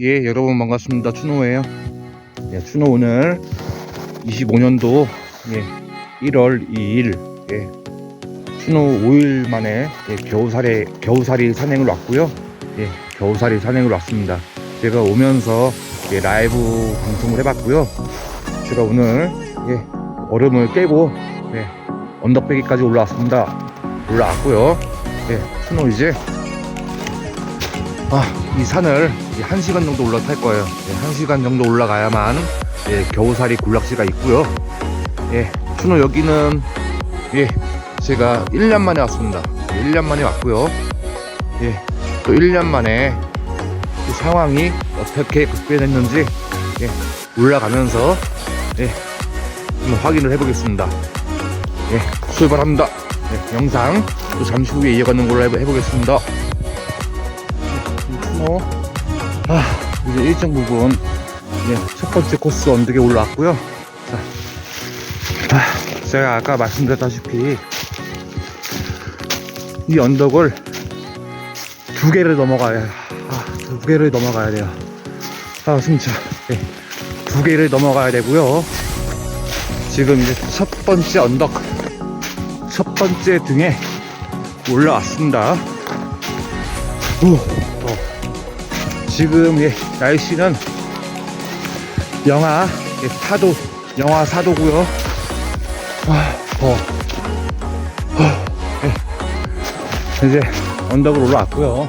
예, 여러분 반갑습니다. 추노예요. 예, 추노 오늘 25년도 예, 1월 2일 예, 추노 5일 만에 예, 겨우살이 겨우살이 산행을 왔고요. 예, 겨우살이 산행을 왔습니다. 제가 오면서 예, 라이브 방송을 해봤고요. 제가 오늘 예, 얼음을 깨고 예, 언덕배기까지 올라왔습니다. 올라왔고요. 예, 추노 이제 아, 이 산을 이 한 시간 정도 올라탈 거예요. 예, 한 시간 정도 올라가야만 예, 겨우살이 굴락지가 있고요. 예, 추노 여기는 예, 제가 1년 만에 왔습니다. 예, 1년 만에 왔고요. 예, 또 1년 만에 그 상황이 어떻게 극변했는지 예, 올라가면서 예, 한번 확인을 해보겠습니다. 예, 출발합니다. 예, 영상 또 잠시 후에 이어가는 걸로 해보- 해보겠습니다. 뭐, 아, 이제 일정 부분, 예, 첫 번째 코스 언덕에 올라왔고요. 자, 아, 제가 아까 말씀드렸다시피, 이 언덕을 두 개를 넘어가야, 아, 두 개를 넘어가야 돼요. 아, 숨차. 예, 두 개를 넘어가야 되고요. 지금 이제 첫 번째 언덕, 첫 번째 등에 올라왔습니다. 오, 어. 지금 예, 날씨는 영하 예, 4도, 영하 4도고요. 아, 더워. 어, 예. 이제 언덕으로 올라왔고요.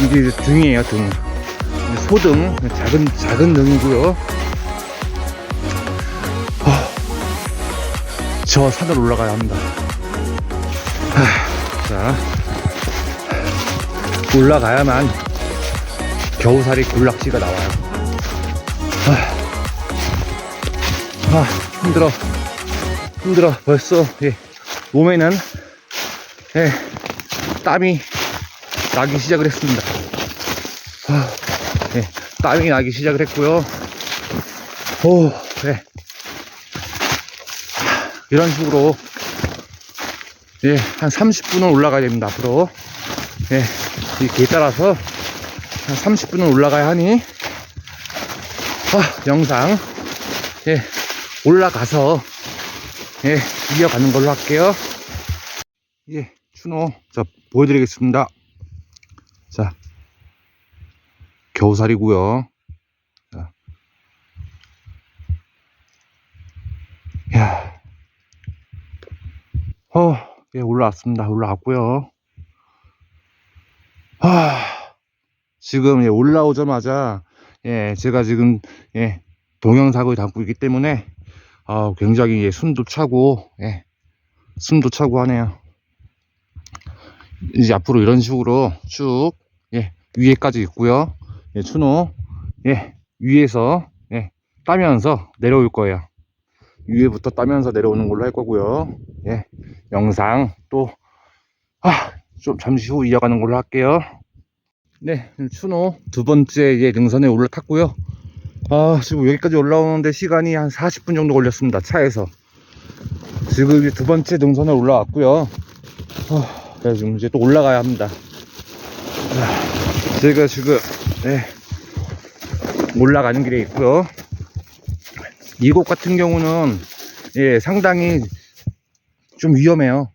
이게 이제 등이에요, 등. 소등, 작은 작은 등이고요. 어, 저 산을 올라가야 합니다. 하, 자, 올라가야만 겨우살이 굴락지가 나와요. 아, 아, 힘들어. 힘들어. 벌써, 예, 몸에는, 예, 땀이 나기 시작을 했습니다. 아, 예, 땀이 나기 시작을 했고요. 오, 예. 이런 식으로, 예, 한 30분은 올라가야 됩니다, 앞으로. 예, 이길 따라서 한 30분은 올라가야 하니 아, 영상 예, 올라가서 예, 이어가는 걸로 할게요. 예, 추노 자 보여드리겠습니다. 자 겨우살이고요. 자, 야, 어, 예, 올라왔습니다. 올라왔고요. 아. 지금 예, 올라오자마자 예, 제가 지금 예, 동영상을 담고 있기 때문에 아, 굉장히 예, 숨도 차고 예, 숨도 차고 하네요. 이제 앞으로 이런 식으로 쭉 예, 위에까지 있고요. 예, 추노 예, 위에서 예, 따면서 내려올 거예요. 위에부터 따면서 내려오는 걸로 할 거고요. 예, 영상 또 아, 좀 잠시 후 이어가는 걸로 할게요. 네, 추노 두 번째 이제 능선에 올라탔고요. 아, 지금 여기까지 올라오는데 시간이 한 40분 정도 걸렸습니다. 차에서. 지금 두 번째 능선에 올라왔고요. 아, 그래서 지금 이제 또 올라가야 합니다. 아, 제가 지금 네, 올라가는 길에 있고요. 이곳 같은 경우는 예, 상당히 좀 위험해요.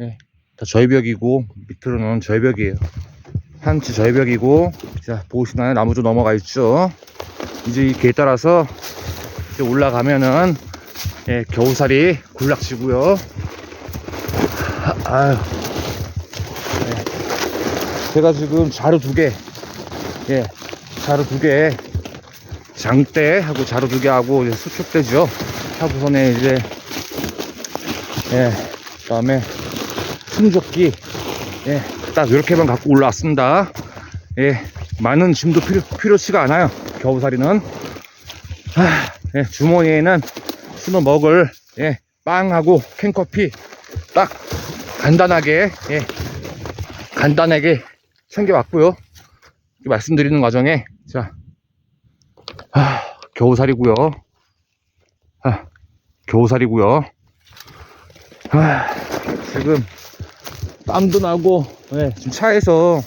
예, 다 절벽이고 밑으로는 절벽이에요. 한치 절벽이고 자 보시나요? 나무도 넘어가 있죠? 이제 이 길 따라서 이제 올라가면은 예, 겨우살이 굴락지고요. 아, 아유. 예. 제가 지금 자루 두개 예, 자루 두개 장대하고 자루 두개 하고 수축대죠. 하고선에 이제 예 그 다음에 숨조끼 예, 딱 이렇게만 갖고 올라왔습니다. 예, 많은 짐도 필요, 필요치가 않아요. 겨우살이는. 아, 예, 주머니에는 수노 먹을, 예, 빵하고 캔커피 딱 간단하게, 예, 간단하게 챙겨왔고요. 말씀드리는 과정에, 자, 아, 겨우살이고요 아, 겨우살이고요 아, 지금 땀도 나고 네, 지금 차에서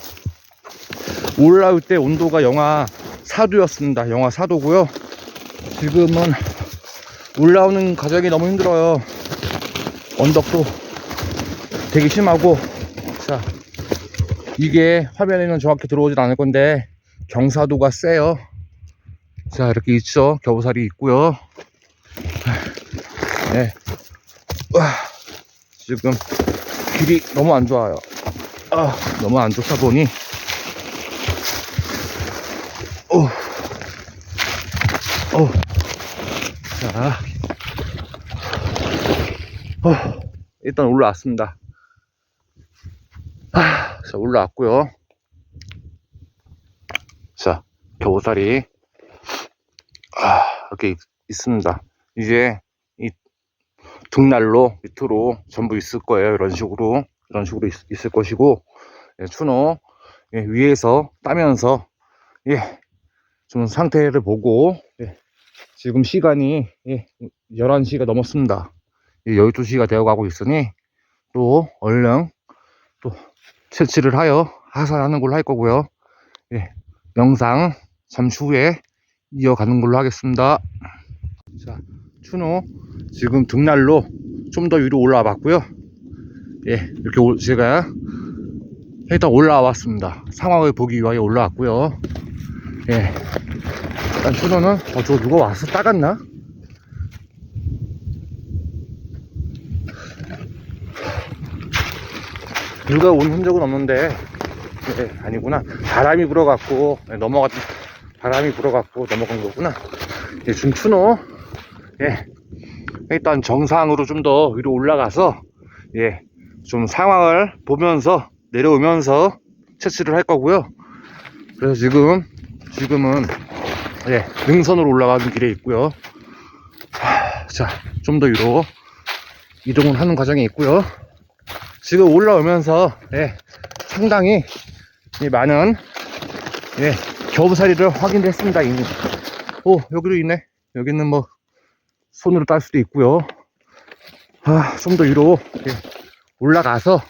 올라올 때 온도가 영하 사도였습니다. 영하 사도고요. 지금은 올라오는 과정이 너무 힘들어요. 언덕도 되게 심하고 자 이게 화면에는 정확히 들어오진 않을 건데 경사도가 세요. 자 이렇게 있죠. 겨우살이 있고요. 네. 와, 지금 길이 너무 안 좋아요. 아, 너무 안 좋다 보니 오, 오, 자, 어, 일단 올라왔습니다. 아, 자, 올라왔고요. 자, 겨우살이 아, 이렇게 있, 있습니다. 이제 이 등날로 밑으로 전부 있을 거예요. 이런 식으로 이런 식으로 있, 있을 것이고 예, 추노 예, 위에서 따면서 예, 좀 상태를 보고 예, 지금 시간이 예, 11시가 넘었습니다. 예, 12시가 되어가고 있으니 또 얼른 또 채취를 하여 하산하는 걸로 할 거고요. 예, 영상 잠시 후에 이어가는 걸로 하겠습니다. 자, 추노 지금 등날로 좀 더 위로 올라와 봤고요. 예, 이렇게 올- 제가 일단 올라와 봤습니다. 상황을 보기 위하여 올라왔고요. 예, 일단 추노는 어, 저 누가 와서 따갔나? 누가 온 흔적은 없는데 예, 아니구나 바람이 불어갖고 예, 넘어갔 바람이 불어갖고 넘어간 거구나 예, 지금 추노 예, 일단 정상으로 좀 더 위로 올라가서 예, 좀 상황을 보면서 내려오면서 채취를 할 거고요. 그래서 지금 지금은 예, 능선으로 올라가는 길에 있고요. 하, 자, 좀 더 위로 이동을 하는 과정에 있고요. 지금 올라오면서 예, 상당히 이 많은 예, 겨우살이를 확인했습니다. 이미. 오, 여기도 있네. 여기는 뭐 손으로 딸 수도 있고요. 아, 좀 더 위로 예, 올라가서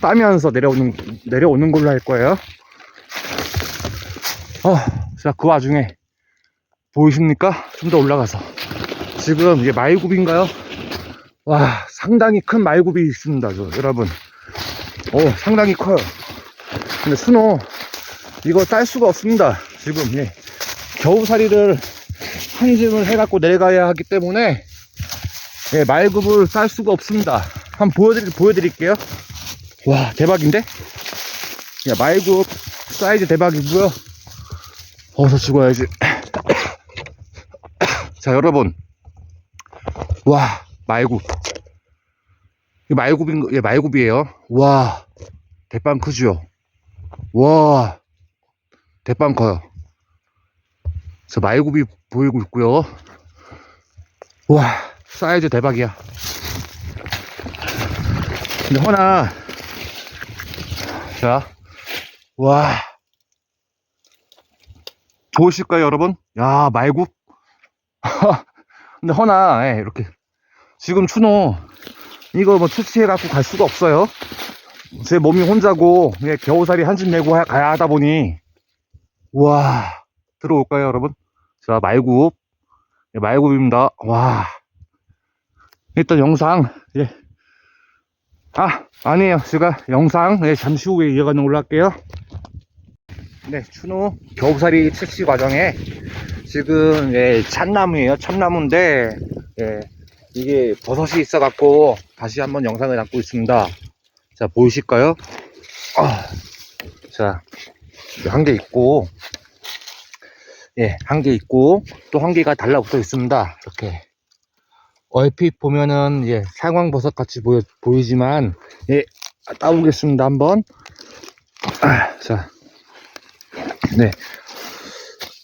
따면서 내려오는 내려오는 걸로 할 거예요. 아, 자, 그 와중에 보이십니까? 좀 더 올라가서 지금 이게 마이굽인가요? 와, 상당히 큰 마이굽이 있습니다, 저, 여러분. 오, 상당히 커요. 근데 스노 이거 딸 수가 없습니다. 지금 예. 겨우살이를 한짐을 해갖고 내려가야 하기 때문에 예, 말굽을 쌀 수가 없습니다. 한번 보여드릴, 보여드릴게요. 와 대박인데? 야, 말굽 사이즈 대박이고요. 어서 죽어야지. 자 여러분, 와 말굽. 이 말굽인 거, 예, 말굽이에요. 와 대빵 크죠? 와 대빵 커요. 저 말굽이 보이고 있고요. 와, 사이즈 대박이야. 근데 허나, 자, 와, 좋으실까요, 여러분? 야, 말굽. 근데 허나, 예, 이렇게. 지금 추노, 이거 뭐 투치해갖고 갈 수가 없어요. 제 몸이 혼자고, 예, 겨우살이 한 집 내고 하- 가야 하다 보니, 와, 들어올까요, 여러분? 자, 말굽. 예, 말굽입니다. 와. 일단 영상, 예. 아, 아니에요. 제가 영상, 예, 잠시 후에 이어가는 걸로 할게요. 네, 추노 겨우살이 채취 과정에 지금, 예, 참나무예요. 참나무인데, 예, 이게 버섯이 있어갖고 다시 한번 영상을 담고 있습니다. 자, 보이실까요? 아, 자, 한 개 있고, 예, 한 개 있고 또 한 개가 달라붙어 있습니다. 이렇게 얼핏 보면은 예, 상황버섯 같이 보여, 보이지만 예, 따보겠습니다. 한번. 아, 자, 네,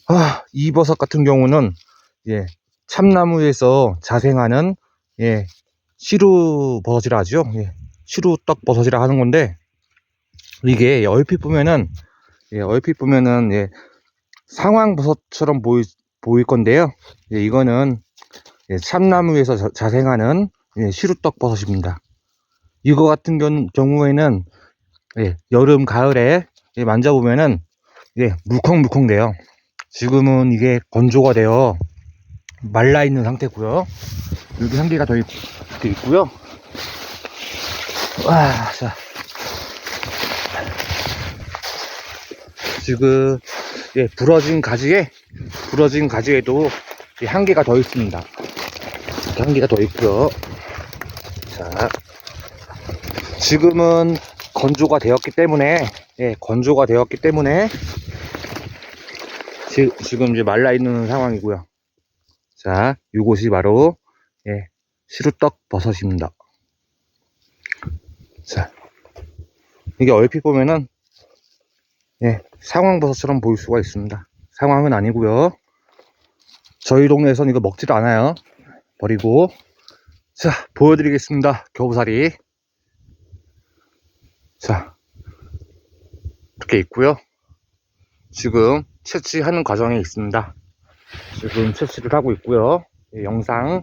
아, 이 버섯 같은 경우는 예, 참나무에서 자생하는 예, 시루 버섯이라 하죠. 예, 시루 떡 버섯이라 하는 건데 이게 얼핏 보면은 예, 얼핏 보면은 예, 상황버섯처럼 보이, 보일 건데요. 예, 이거는 예, 참나무에서 자, 자생하는 예, 시루떡 버섯입니다. 이거 같은 견- 경우에는 예, 여름, 가을에 예, 만져보면은 예, 물컹물컹 돼요. 지금은 이게 건조가 되어 말라 있는 상태고요. 여기 한 개가 더 있, 더 있고요. 와, 자. 지금 예, 부러진 가지에 부러진 가지에도 이한 개가 더 있습니다. 한 개가 더 있고요. 자, 지금은 건조가 되었기 때문에 예, 건조가 되었기 때문에 지, 지금 이제 말라 있는 상황이고요. 자, 이곳이 바로 예, 시루떡 버섯입니다. 자, 이게 얼핏 보면은 예, 상황버섯처럼 보일 수가 있습니다. 상황은 아니고요. 저희 동네에선 이거 먹지도 않아요. 버리고 자 보여드리겠습니다. 겨우살이 자 이렇게 있고요. 지금 채취하는 과정에 있습니다. 지금 채취를 하고 있고요. 예, 영상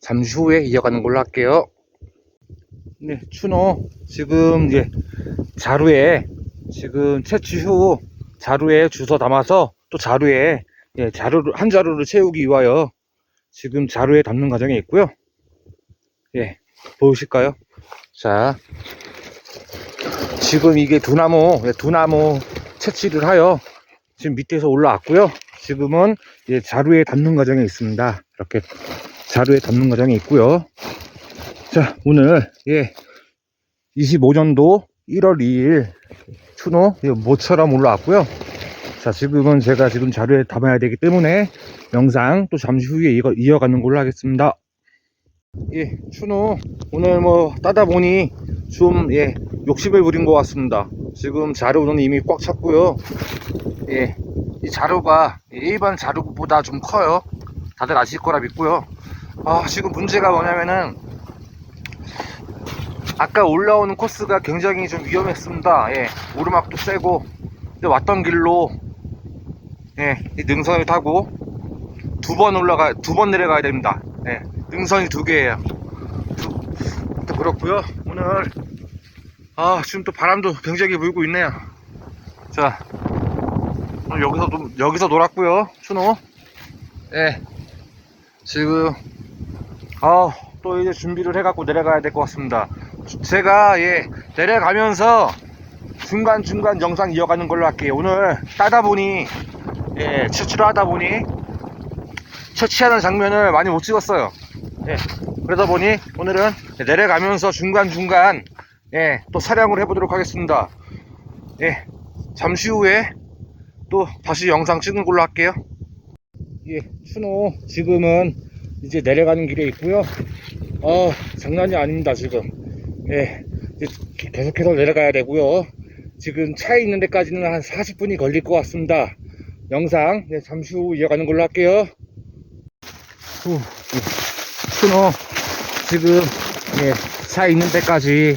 잠시 후에 이어가는 걸로 할게요. 네, 추노 지금 이제 자루에 지금 채취 후 자루에 주워 담아서 또 자루에 예, 자루를 한 자루를 채우기 위하여 지금 자루에 담는 과정에 있고요. 예, 보이실까요? 자, 지금 이게 두나무, 예, 두나무 채취를 하여 지금 밑에서 올라왔고요. 지금은 예, 자루에 담는 과정에 있습니다. 이렇게 자루에 담는 과정에 있고요. 자, 오늘 예, 25년도 1월 2일 추노 예, 모처럼 올라왔고요. 자, 지금은 제가 지금 자료에 담아야 되기 때문에 영상 또 잠시 후에 이거 이어가는 걸로 하겠습니다. 예, 추노 오늘 뭐 따다 보니 좀 예, 욕심을 부린 것 같습니다. 지금 자루는 이미 꽉 찼고요. 예, 이 자루가 일반 자루보다 좀 커요. 다들 아실 거라 믿고요. 아, 지금 문제가 뭐냐면은 아까 올라오는 코스가 굉장히 좀 위험했습니다. 예, 오르막도 세고 근데 왔던 길로 예, 이 능선을 타고 두 번 올라가 두 번 내려가야 됩니다. 예, 능선이 두 개예요. 그렇고요. 오늘 아 지금 또 바람도 굉장히 불고 있네요. 자 여기서 노- 여기서 놀았고요. 추노. 예, 지금 아또 이제 준비를 해갖고 내려가야 될 것 같습니다. 제가 예 내려가면서 중간 중간 영상 이어가는 걸로 할게요. 오늘 따다 보니 예, 채취를 하다 보니 채취하는 장면을 많이 못 찍었어요. 예, 그러다 보니 오늘은 내려가면서 중간중간 예, 또 촬영을 해보도록 하겠습니다. 예, 잠시 후에 또 다시 영상 찍는 걸로 할게요. 예, 추노 지금은 이제 내려가는 길에 있고요. 어, 장난이 아닙니다 지금. 예, 계속해서 내려가야 되고요. 지금 차에 있는 데까지는 한 40분이 걸릴 것 같습니다. 영상 네, 잠시 후 이어가는 걸로 할게요. 후, 추노 지금 예, 차 있는 데까지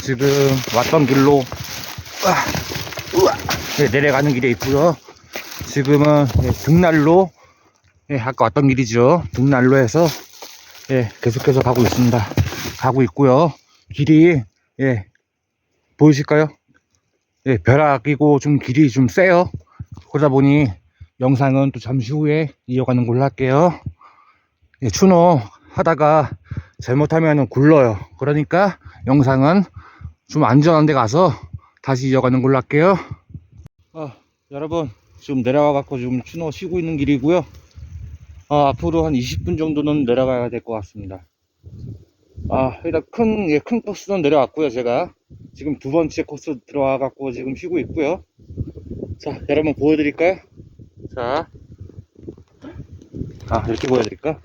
지금 왔던 길로 아, 우와, 예, 내려가는 길에 있고요. 지금은 예, 등날로 예, 아까 왔던 길이죠. 등날로 해서 예, 계속해서 가고 있습니다. 가고 있고요. 길이 예, 보이실까요? 예, 벼락이고 좀 길이 좀 세요. 그러다 보니 영상은 또 잠시 후에 이어가는 걸로 할게요. 예, 추노 하다가 잘못하면 굴러요. 그러니까 영상은 좀 안전한 데 가서 다시 이어가는 걸로 할게요. 아, 여러분 지금 내려와 갖고 지금 추노 쉬고 있는 길이고요. 아, 앞으로 한 20분 정도는 내려가야 될 것 같습니다. 아, 일단 큰, 예, 큰 코스는 내려왔고요, 제가. 지금 두 번째 코스 들어와 갖고 지금 쉬고 있고요. 자, 여러분 보여드릴까요? 자, 아 이렇게 보여드릴까?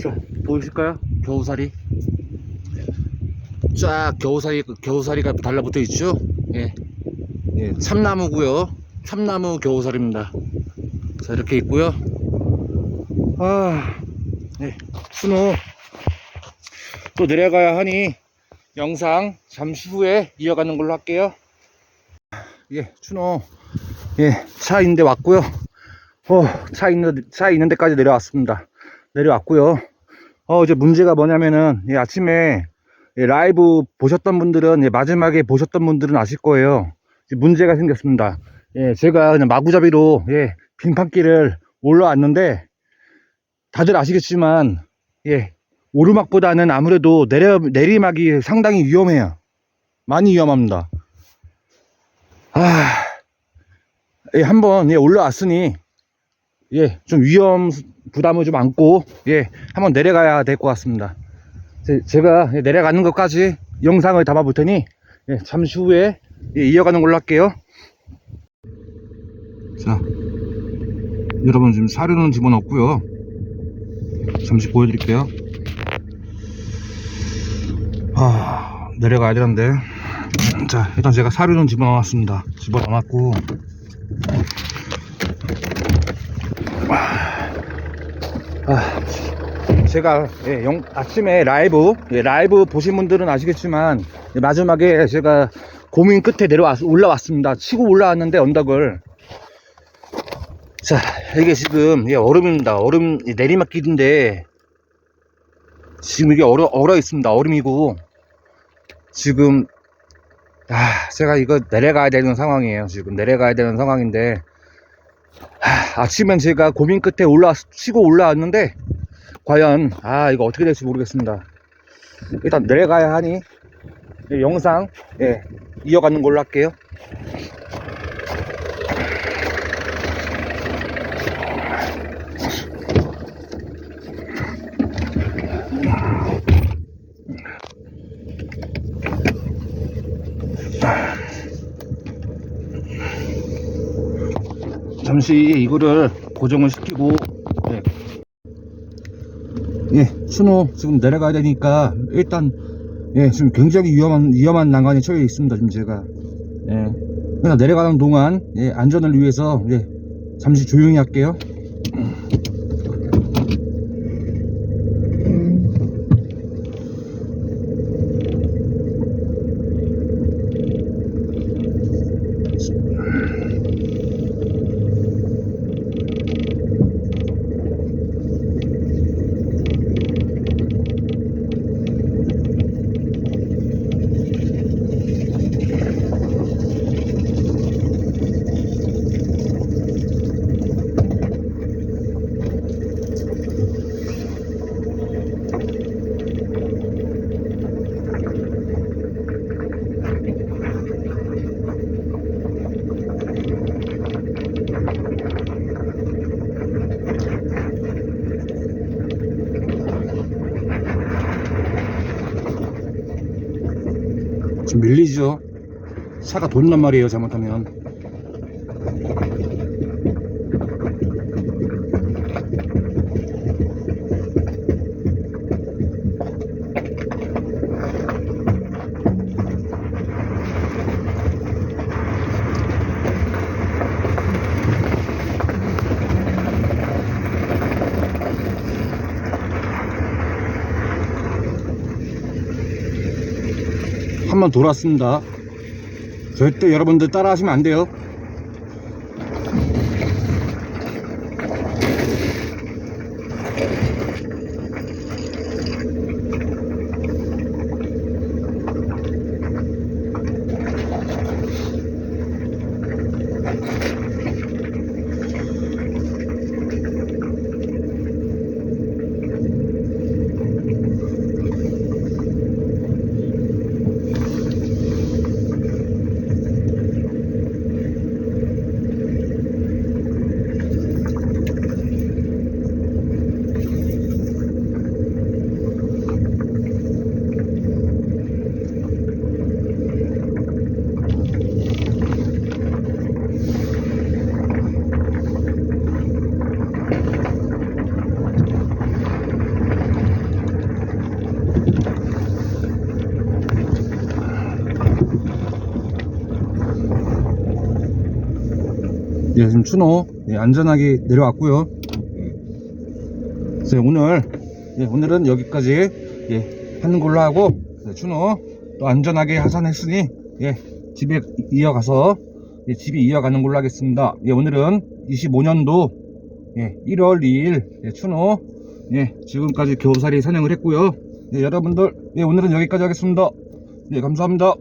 자, 보이실까요? 겨우살이 쫙 겨우살이 겨우살이가 달라붙어 있죠? 예, 예, 참나무고요. 참나무 겨우살입니다. 자, 이렇게 있고요. 아, 네, 순호 또 내려가야 하니 영상 잠시 후에 이어가는 걸로 할게요. 예, 추노. 예, 차 있는데 왔고요. 어, 차 있는, 차 있는 데까지 내려왔습니다. 내려왔고요. 어, 이제 문제가 뭐냐면은, 예, 아침에 예, 라이브 보셨던 분들은, 예, 마지막에 보셨던 분들은 아실 거예요. 문제가 생겼습니다. 예, 제가 그냥 마구잡이로, 예, 빙판길을 올라왔는데, 다들 아시겠지만, 예, 오르막보다는 아무래도 내려, 내리막이 상당히 위험해요. 많이 위험합니다. 아, 예, 한번, 예, 올라왔으니, 예, 좀 위험 부담을 좀 안고, 예, 한번 내려가야 될 것 같습니다. 제, 가 내려가는 것까지 영상을 담아 볼 테니, 예, 잠시 후에 예, 이어가는 걸로 할게요. 자, 여러분 지금 사료는 집어넣었고요. 잠시 보여드릴게요. 아, 내려가야 되는데. 자, 일단 제가 사료는 집어넣었습니다. 집어넣었고. 아, 제가 예, 영- 아침에 라이브 예, 라이브 보신 분들은 아시겠지만 예, 마지막에 제가 고민 끝에 내려왔 올라왔습니다. 치고 올라왔는데 언덕을 자 이게 지금 예, 얼음입니다. 얼음 이 내리막길인데 지금 이게 얼어 얼어 있습니다. 얼음이고 지금 아 제가 이거 내려가야 되는 상황이에요. 지금 내려가야 되는 상황인데 하, 아침엔 제가 고민 끝에 올라 치고 올라왔는데 과연 아 이거 어떻게 될지 모르겠습니다 일단 내려가야 하니 이 영상 예, 이어가는 걸로 할게요 잠시 이거를 고정을 시키고 예, 예, 추노 지금 내려가야 되니까 일단 예, 지금 굉장히 위험한 위험한 난간에 처해 있습니다. 지금 제가 예, 그냥 내려가는 동안 예, 안전을 위해서 예, 잠시 조용히 할게요. 지금 밀리죠. 차가 돈단 말이에요. 잘못하면. 한번 돌았습니다. 절대 여러분들 따라 하시면 안 돼요. 예, 지금 추노 예, 안전하게 내려왔고요. 그래서 오늘 예, 오늘은 여기까지 예, 하는 걸로 하고 네, 추노 또 안전하게 하산했으니 예, 집에 이어가서 예, 집에 이어가는 걸로 하겠습니다. 예, 오늘은 25년도 예, 1월 2일 예, 추노 예, 지금까지 겨우살이 산행을 했고요. 예, 여러분들 예, 오늘은 여기까지 하겠습니다. 예, 감사합니다.